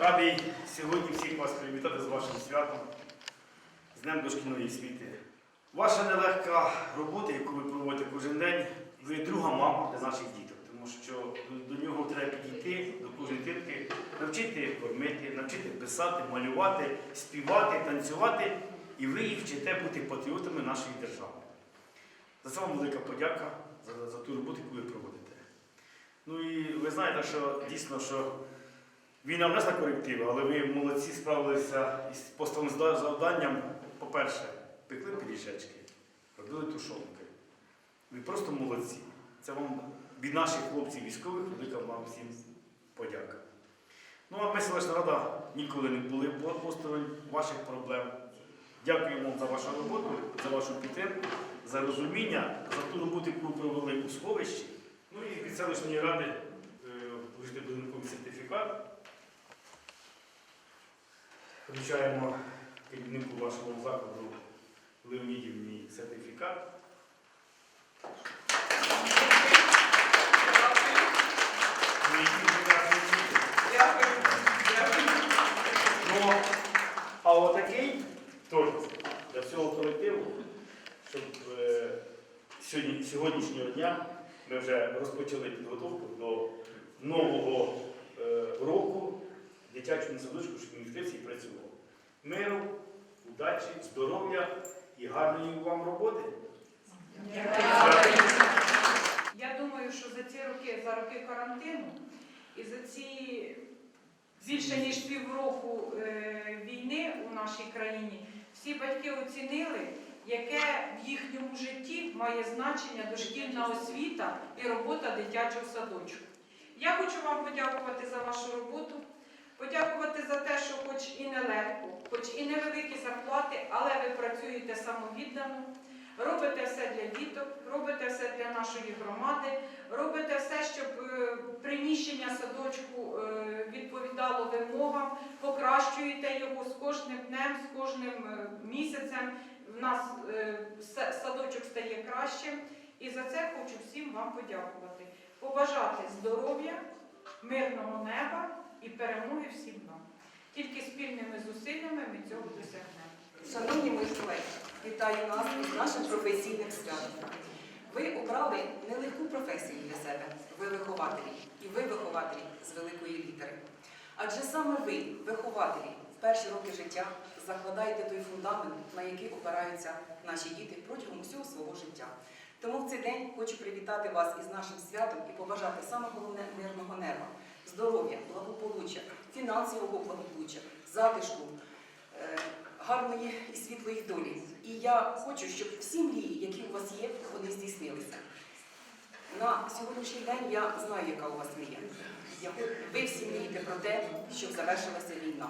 Радий сьогодні всіх вас привітати з вашим святом, з Днем дошкільної освіти. Ваша нелегка робота, яку ви проводите кожен день, ви друга мама для наших діток, тому що до, нього треба підійти, до кожної дитинки, навчити кормити, навчити писати, малювати, співати, танцювати, і ви їх вчите бути патріотами нашої держави. За це вам велика подяка за, за ту роботу, яку ви проводите. Ну і ви знаєте, що дійсно, що війна внесла корективи, але ви молодці справилися із поставленим завданням. По-перше, пекли пиріжечки, робили тушонки. Ви просто молодці. Це вам від наших хлопців військових велика вам всім подяка. Ну а ми, селищна рада, ніколи не були осторонь ваших проблем. Дякуємо вам за вашу роботу, за вашу підтримку, за розуміння, за ту роботу, яку ви провели у сховищі. Ну і від селищної ради е, вручити будинковий сертифікат. Вручаємо керівнику вашого закладу Леонідівні сертифікат. Ну, а отакий торт для всього колективу, щоб е, сьогодні, сьогоднішнього дня ми вже розпочали підготовку до нового е, року дитячому садочку, щоб він відкрився і працював. Миру, удачі, здоров'я і гарної вам роботи. Я думаю, що за ці роки, за роки карантину і за ці більше ніж півроку е, війни у нашій країні всі батьки оцінили, яке в їхньому житті має значення дошкільна освіта і робота дитячого садочку. Я хочу вам подякувати за вашу роботу, подякувати за те, що хоч і нелегко, хоч і невеликі зарплати, але ви працюєте самовіддано. Робите все для діток, робите все для нашої громади, робите все, щоб е, приміщення садочку е, відповідало вимогам, покращуєте його з кожним днем, з кожним е, місяцем. В нас садочок стає кращим. І за це хочу всім вам подякувати. Побажати здоров'я, мирного неба і перемоги всім нам. Тільки спільними зусиллями ми цього досягнемо. Шановні мої колеги, вітаю нас із нашим професійним святом. Ви обрали нелегку професію для себе. Ви вихователі, і ви вихователі з великої літери. Адже саме ви, вихователі, в перші роки життя закладаєте той фундамент, на який опираються наші діти протягом усього свого життя. Тому в цей день хочу привітати вас із нашим святом і побажати саме головне мирного неба, здоров'я, благополуччя, фінансового благополуччя, затишку, е, гарної і світлої долі. І я хочу, щоб всі мрії, які у вас є, вони здійснилися. На сьогоднішній день я знаю, яка у вас мрія. Ви всі мрієте про те, щоб завершилася війна,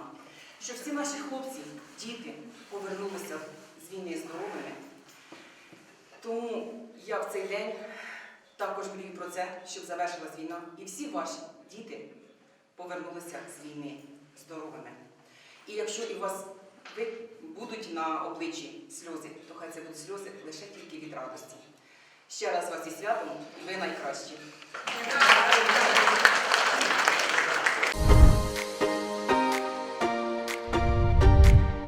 щоб всі наші хлопці, діти повернулися з війни здоровими. Тому я в цей день також мрію про це, щоб завершилась війна, і всі ваші діти повернулися з війни здоровими. І якщо і у вас будуть на обличчі сльози, то хай це будуть сльози лише тільки від радості. Ще раз вас зі святом, ви найкращі.